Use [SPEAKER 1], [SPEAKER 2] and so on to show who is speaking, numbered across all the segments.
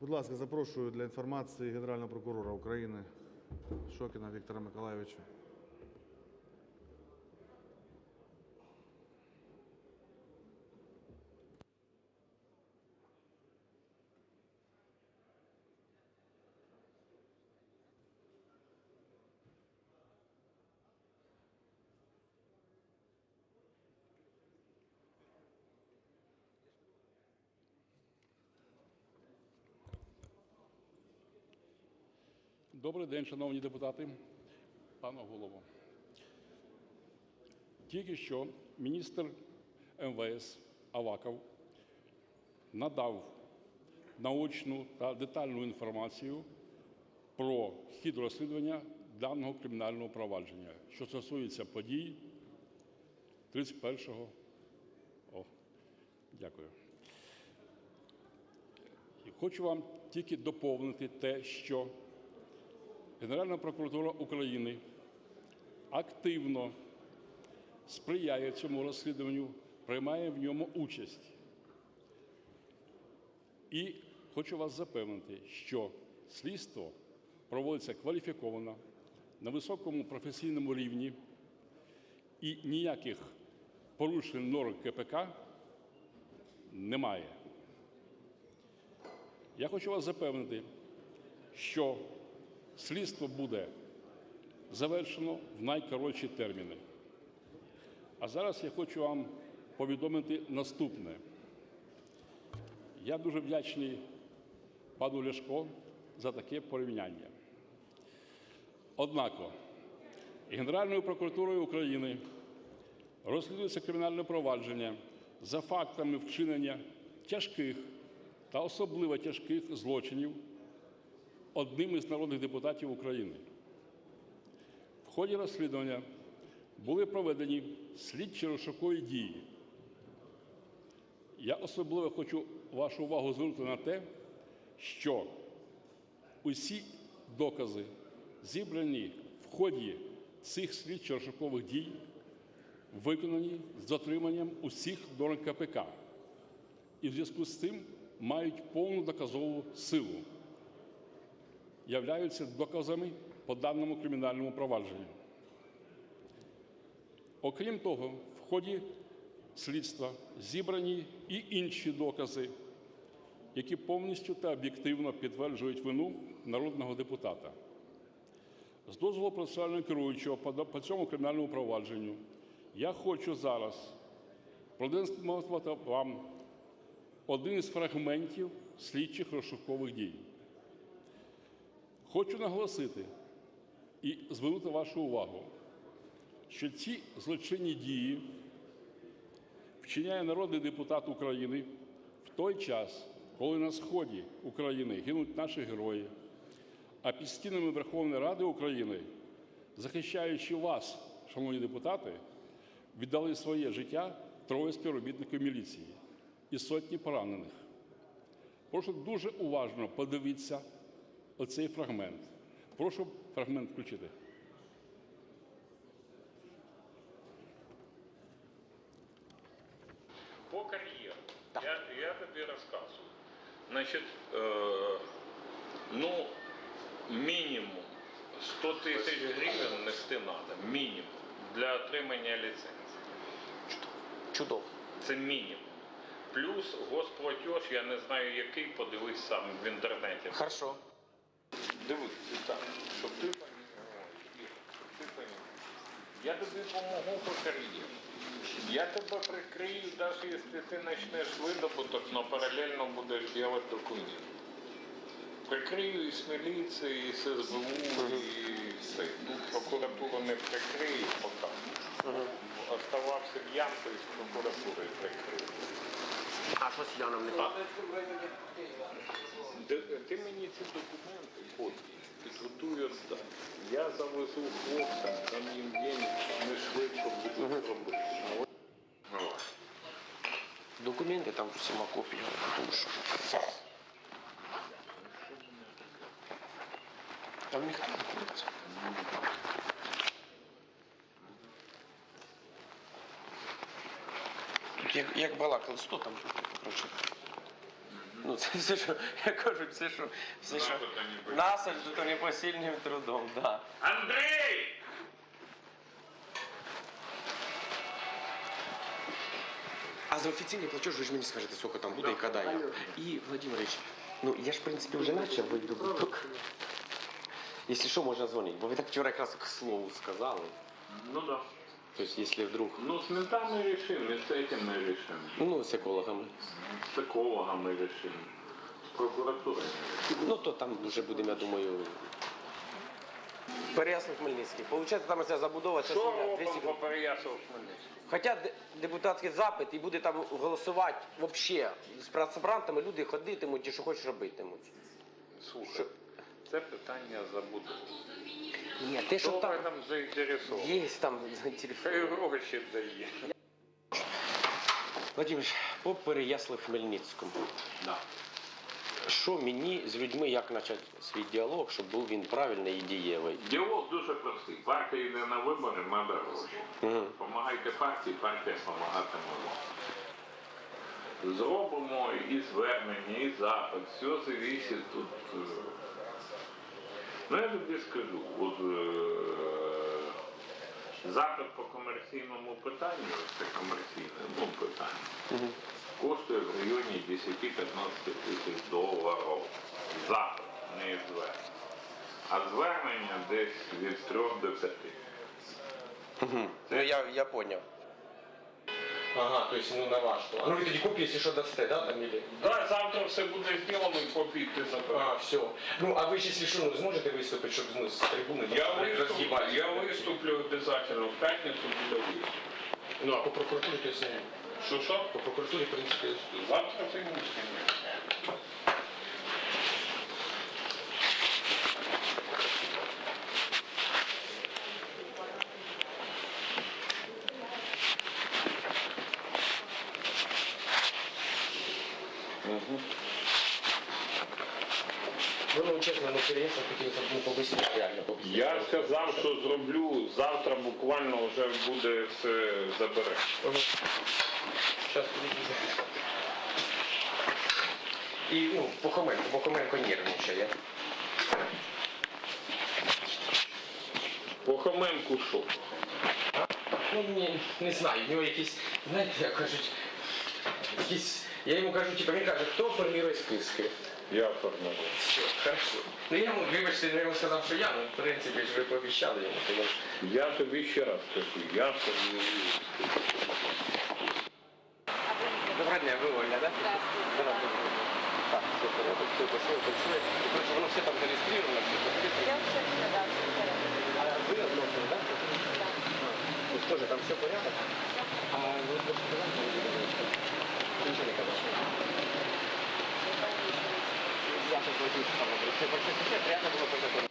[SPEAKER 1] Будь ласка, запрошую для інформації Генерального прокурора України Шокіна Віктора Миколайовича.
[SPEAKER 2] Добрий день, шановні депутати, пане голово. Тільки що міністр МВС Аваков надав наочну та детальну інформацію про хід розслідування даного кримінального провадження, що стосується подій 31-го. О, дякую. Хочу вам тільки доповнити те, що Генеральна прокуратура України активно сприяє цьому розслідуванню, приймає в ньому участь. І хочу вас запевнити, що слідство проводиться кваліфіковано на високому професійному рівні і ніяких порушень норм КПК немає. Я хочу вас запевнити, що слідство буде завершено в найкоротші терміни. А зараз я хочу вам повідомити наступне. Я дуже вдячний пану Ляшко за таке порівняння. Однако Генеральною прокуратурою України розслідується кримінальне провадження за фактами вчинення тяжких та особливо тяжких злочинів одним із народних депутатів України. В ході розслідування були проведені слідчі розшукові дії. Я особливо хочу вашу увагу звернути на те, що усі докази, зібрані в ході цих слідчо розшукових дій, виконані з дотриманням усіх норм КПК і в зв'язку з цим мають повну доказову силу являються доказами по даному кримінальному провадженню. Окрім того, в ході слідства зібрані і інші докази, які повністю та об'єктивно підтверджують вину народного депутата. З дозволу процесуального керуючого по цьому кримінальному провадженню я хочу зараз продемонструвати вам один із фрагментів слідчих розшукових дій. Хочу наголосити і звернути вашу увагу, що ці злочинні дії вчиняє народний депутат України в той час, коли на сході України гинуть наші герої, а під стінами Верховної Ради України, захищаючи вас, шановні депутати, віддали своє життя троє співробітників міліції і сотні поранених. Прошу дуже уважно подивитися оцей фрагмент. Прошу фрагмент включити.
[SPEAKER 3] По кар'єру. Я, я тобі розказую. Значить, е, ну, мінімум 100 тисяч гривень нести треба. Мінімум. Для отримання ліцензії.
[SPEAKER 4] Чудово.
[SPEAKER 3] Це мінімум. Плюс госплатеж, я не знаю який, подивись сам в інтернеті.
[SPEAKER 4] Хорошо.
[SPEAKER 3] Дивись, так, щоб ти пам'ятав, щоб ти пам'ятав. Я тобі допомогу по кар'єрі. Я тебе прикрию, навіть якщо ти почнеш видобуток, але паралельно будеш робити документи. Прикрию і з міліції, і з СБУ, і все. Прокуратуру не прикрию поки. Оставався в ямку і з прокуратурою прикрию.
[SPEAKER 4] А що з Яном не так?
[SPEAKER 3] підготуй віддай. Я завезу хлопцям, дам їм денег, вони швидко будуть робити. Ну,
[SPEAKER 4] Документи там сама копія, тому що. Там ніхто не знаходиться. Тут як, як балакали, 100 там, коротше. Ну, це все, що я кажу, все, що все, що
[SPEAKER 3] Запита не буде.
[SPEAKER 4] насаджу, то непосильним трудом, да.
[SPEAKER 3] Андрей!
[SPEAKER 4] А за офіційний платеж ви ж мені скажете, сколько там буде і коли я. І, Владимирович, ну я ж, в принципі, вже начав видобуток. Якщо що, можна дзвонити, бо ви так вчора якраз к слову сказали.
[SPEAKER 3] Ну да.
[SPEAKER 4] Тобто, якщо вдруг,
[SPEAKER 3] Ну, с ментами решим, и с этим мы решим.
[SPEAKER 4] ну, з екологами.
[SPEAKER 3] С экологом мы решим. С прокуратурой мы решим.
[SPEAKER 4] Ну, то там вже будемо, я думаю. Переяслав Хмельницький. Получається, там ця забудова, це
[SPEAKER 3] Що
[SPEAKER 4] земля, 200
[SPEAKER 3] робимо по Переяславу Хмельницькому?
[SPEAKER 4] Хоча де- депутатський запит і буде там голосувати взагалі з працебрантами, люди ходитимуть і що хочеш робитимуть.
[SPEAKER 3] Слухай,
[SPEAKER 4] Що?
[SPEAKER 3] це питання забуду.
[SPEAKER 4] Ні, те, що
[SPEAKER 3] Що
[SPEAKER 4] там
[SPEAKER 3] там заінтересовані?
[SPEAKER 4] є там за телефон.
[SPEAKER 3] Дає.
[SPEAKER 4] Владимир, по Переяслав Хмельницькому.
[SPEAKER 3] Да.
[SPEAKER 4] Що мені з людьми, як почати свій діалог, щоб був він правильний і дієвий?
[SPEAKER 3] Діалог дуже простий. Партія йде на вибори, треба гроші.
[SPEAKER 4] Угу.
[SPEAKER 3] Помагайте партії, партія допомагатиме вам. Зробимо і звернення, і запит. Все зависить тут. Ну я тобі скажу, от е, запит по комерційному питанню, це комерційне ну, питання,
[SPEAKER 4] Угу.
[SPEAKER 3] коштує в районі 10-15 тисяч доларів. Запит, не звернення. А звернення десь від 3 до 5.
[SPEAKER 4] Угу. Ну я, я поняв. Ага, то есть, ну на вашу. А Ну ви тоді копії, якщо що дасте, да, там или?
[SPEAKER 3] Да, завтра все буде зроблено і забрав.
[SPEAKER 4] А, все. Ну, а ви ще якщо що, ну, зможете виступити, щоб ну, з трибуни
[SPEAKER 3] Я
[SPEAKER 4] там,
[SPEAKER 3] виступлю,
[SPEAKER 4] роз'їбати?
[SPEAKER 3] я виступлю обов'язково в п'ятницю буде виступ.
[SPEAKER 4] Ну, а по прокуратурі, то есть, ні.
[SPEAKER 3] Що що?
[SPEAKER 4] по прокуратурі, в принципі,
[SPEAKER 3] Завтра ти мусиш.
[SPEAKER 4] ну, ну, чесно, ну, переїзд хотілося б, ну, побисити реально, побисити.
[SPEAKER 3] Я сказав, що зроблю завтра буквально вже буде все забере.
[SPEAKER 4] Зараз підійду. І, ну, Похоменко, Похоменко нервничає.
[SPEAKER 3] По Хоменку що?
[SPEAKER 4] Ну, не, не знаю, в нього якісь, знаєте, як кажуть, якісь, я йому кажу, типу, він каже, хто формує списки?
[SPEAKER 3] Я формую.
[SPEAKER 4] Все, хорошо. Ну я йому, вибачте, я йому сказав, що я, ну, в принципі, ж ви пообіцяли йому, тому
[SPEAKER 3] Я тобі ще раз кажу, я формую.
[SPEAKER 4] Доброго дня, ви Ольга, да? Так. Так, все порядок, все красиво, працює. І, коротше, воно все там зареєстровано, все підписано.
[SPEAKER 5] Я все передав, все порядок.
[SPEAKER 4] А ви односно, да? Ось теж там все порядок? А ви просто сказали, що ви? Я сейчас возьму приятно было познакомиться.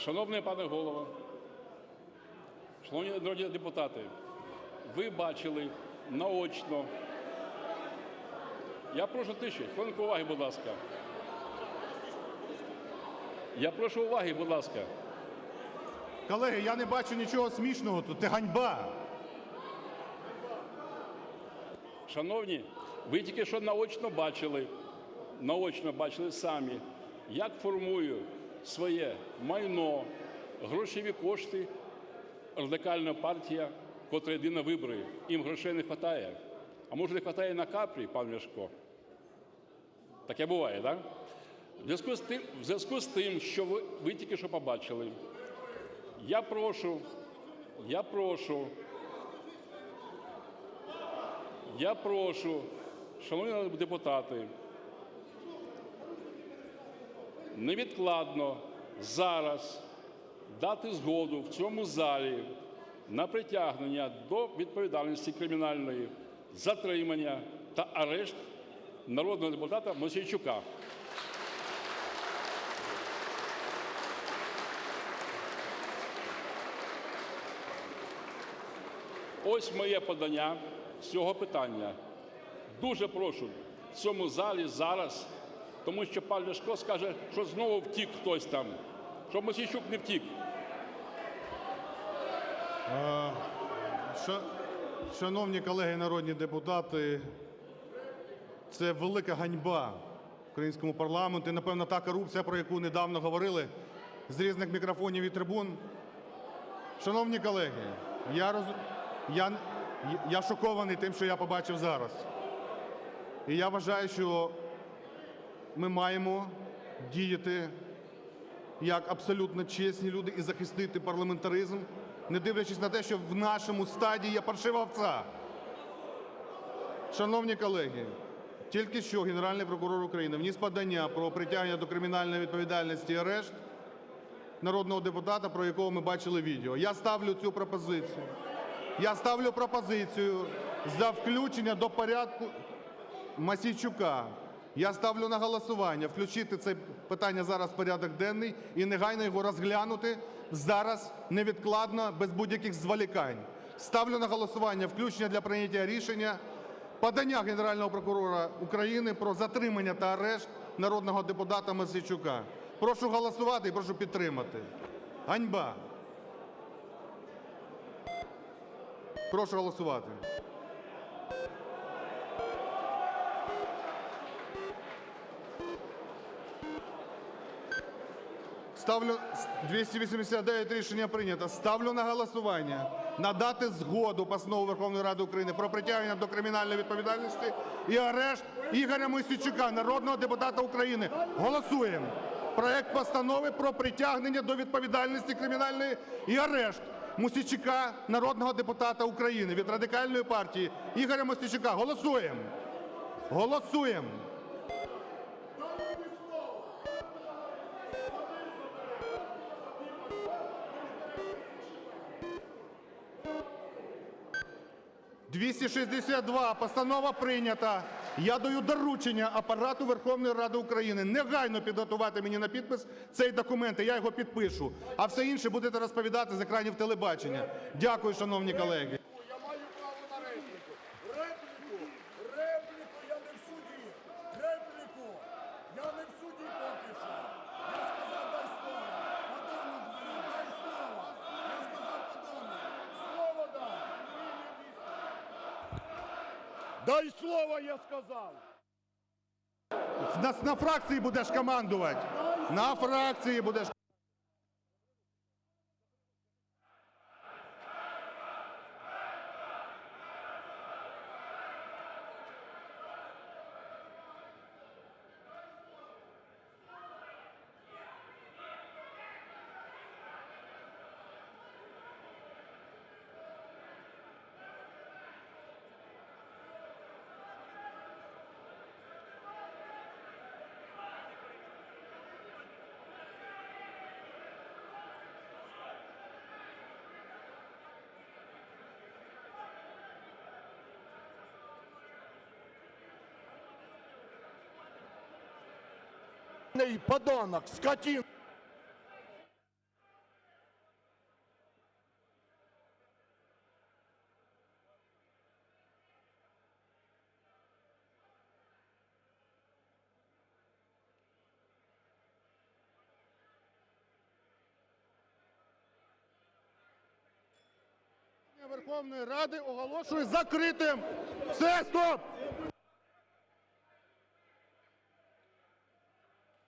[SPEAKER 2] Шановний пане голово, шановні народні депутати, ви бачили наочно. Я прошу тиші, хвилинку уваги, будь ласка. Я прошу уваги, будь ласка.
[SPEAKER 6] Колеги, я не бачу нічого смішного тут. Це ганьба.
[SPEAKER 2] Шановні, ви тільки що наочно бачили, наочно бачили самі, як формує своє майно, грошові кошти радикальна партія, котра йде на вибори. Їм грошей не вистачає. А може не вистачає на каплі, пан Ляшко? Таке буває, так? В зв'язку з тим що ви, ви тільки що побачили, я прошу, я прошу Я прошу, шановні депутати, невідкладно зараз дати згоду в цьому залі на притягнення до відповідальності кримінальної, затримання та арешт народного депутата Мосійчука. Ось моє подання з цього питання. Дуже прошу в цьому залі зараз, тому що пан Ляшко скаже, що знову втік хтось там, щоб Мосійчук не втік.
[SPEAKER 6] Шановні колеги народні депутати, це велика ганьба українському парламенту. І, напевно, та корупція, про яку недавно говорили з різних мікрофонів і трибун. Шановні колеги, я, роз... я... я шокований тим, що я побачив зараз. І я вважаю, що ми маємо діяти як абсолютно чесні люди і захистити парламентаризм, не дивлячись на те, що в нашому стаді є паршива овця. Шановні колеги, тільки що Генеральний прокурор України вніс подання про притягнення до кримінальної відповідальності і арешт народного депутата, про якого ми бачили відео. Я ставлю цю пропозицію. Я ставлю пропозицію за включення до порядку Масійчука. Я ставлю на голосування включити це питання зараз в порядок денний і негайно його розглянути зараз невідкладно, без будь-яких зволікань. Ставлю на голосування включення для прийняття рішення подання Генерального прокурора України про затримання та арешт народного депутата Масійчука. Прошу голосувати і прошу підтримати. Ганьба. Прошу голосувати. Ставлю 289 рішення прийнято. Ставлю на голосування надати згоду постанову Верховної Ради України про притягнення до кримінальної відповідальності і арешт Ігоря Мосійчука, народного депутата України. Голосуємо. Проект постанови про притягнення до відповідальності кримінальної і арешт Мосійчука, народного депутата України від радикальної партії Ігоря Мосійчука. Голосуємо. Голосуємо. – 262. Постанова прийнята. Я даю доручення апарату Верховної Ради України негайно підготувати мені на підпис цей документ, і я його підпишу. А все інше будете розповідати з екранів телебачення. Дякую, шановні колеги.
[SPEAKER 7] Я маю право на репліку. Репліку, репліку, я не в суді. Репліку, я не в суді поки що. Я сказав, дай слово. Подонок мені, дай слово. Я сказав, подонок. Слово дай. Дай слово, я сказав.
[SPEAKER 6] На, на фракції будеш командувати. На фракції будеш.
[SPEAKER 7] Подонок, скотин.
[SPEAKER 6] Верховної Ради оголошую закритим. Все, стоп!